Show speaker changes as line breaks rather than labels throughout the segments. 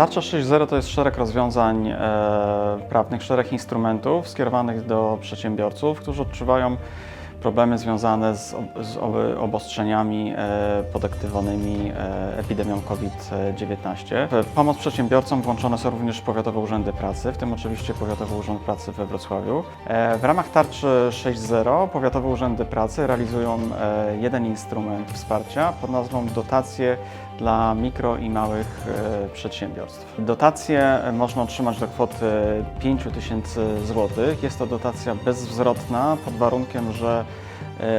Tarcza 6.0 to jest szereg rozwiązań e, prawnych, szereg instrumentów skierowanych do przedsiębiorców, którzy odczuwają problemy związane z, z obostrzeniami e, podaktywanymi e, epidemią COVID-19. W pomoc przedsiębiorcom włączone są również powiatowe urzędy pracy, w tym oczywiście Powiatowy Urząd Pracy we Wrocławiu. E, w ramach tarczy 6.0 powiatowe urzędy pracy realizują e, jeden instrument wsparcia pod nazwą dotacje dla mikro i małych e, przedsiębiorstw. Dotację e, można otrzymać do kwoty 5 tysięcy złotych. Jest to dotacja bezzwrotna pod warunkiem, że e,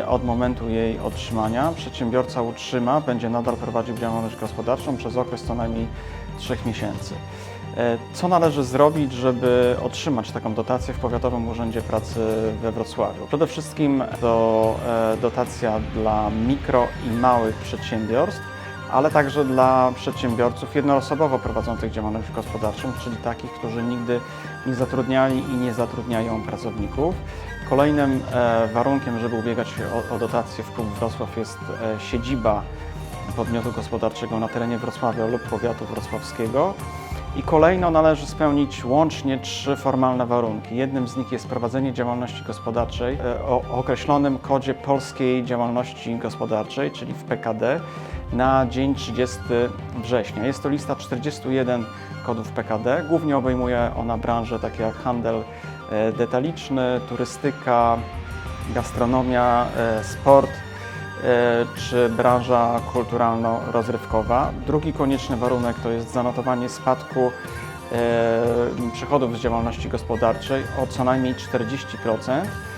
od momentu jej otrzymania przedsiębiorca utrzyma, będzie nadal prowadził działalność gospodarczą przez okres co najmniej 3 miesięcy. E, Co należy zrobić, żeby otrzymać taką dotację w Powiatowym Urzędzie Pracy we Wrocławiu? Przede wszystkim to e, dotacja dla mikro i małych przedsiębiorstw, ale także dla przedsiębiorców jednoosobowo prowadzących działalność gospodarczą, czyli takich, którzy nigdy nie zatrudniali i nie zatrudniają pracowników. Kolejnym e, warunkiem, żeby ubiegać się o, o dotację w Klub Wrocław jest e, siedziba podmiotu gospodarczego na terenie Wrocławia lub powiatu wrocławskiego. I kolejno należy spełnić łącznie trzy formalne warunki. Jednym z nich jest prowadzenie działalności gospodarczej e, o określonym kodzie polskiej działalności gospodarczej, czyli w PKD, na dzień 30 września. Jest to lista 41 kodów PKD. Głównie obejmuje ona branże takie jak handel detaliczny, turystyka, gastronomia, e, sport e, czy branża kulturalno-rozrywkowa. Drugi konieczny warunek to jest zanotowanie spadku e, przychodów z działalności gospodarczej o co najmniej 40% e,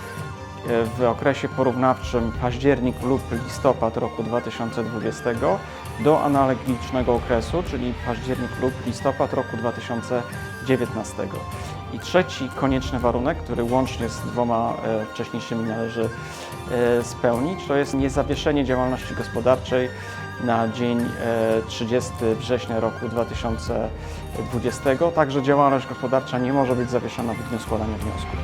w okresie porównawczym październik lub listopad roku 2020 do analogicznego okresu, czyli październik lub listopad roku 2019. I trzeci konieczny warunek, który łącznie z dwoma e, wcześniejszymi należy e, spełnić, to jest niezawieszenie działalności gospodarczej na dzień e, 30 września roku 2020. Także działalność gospodarcza nie może być zawieszona w dniu składania wniosku.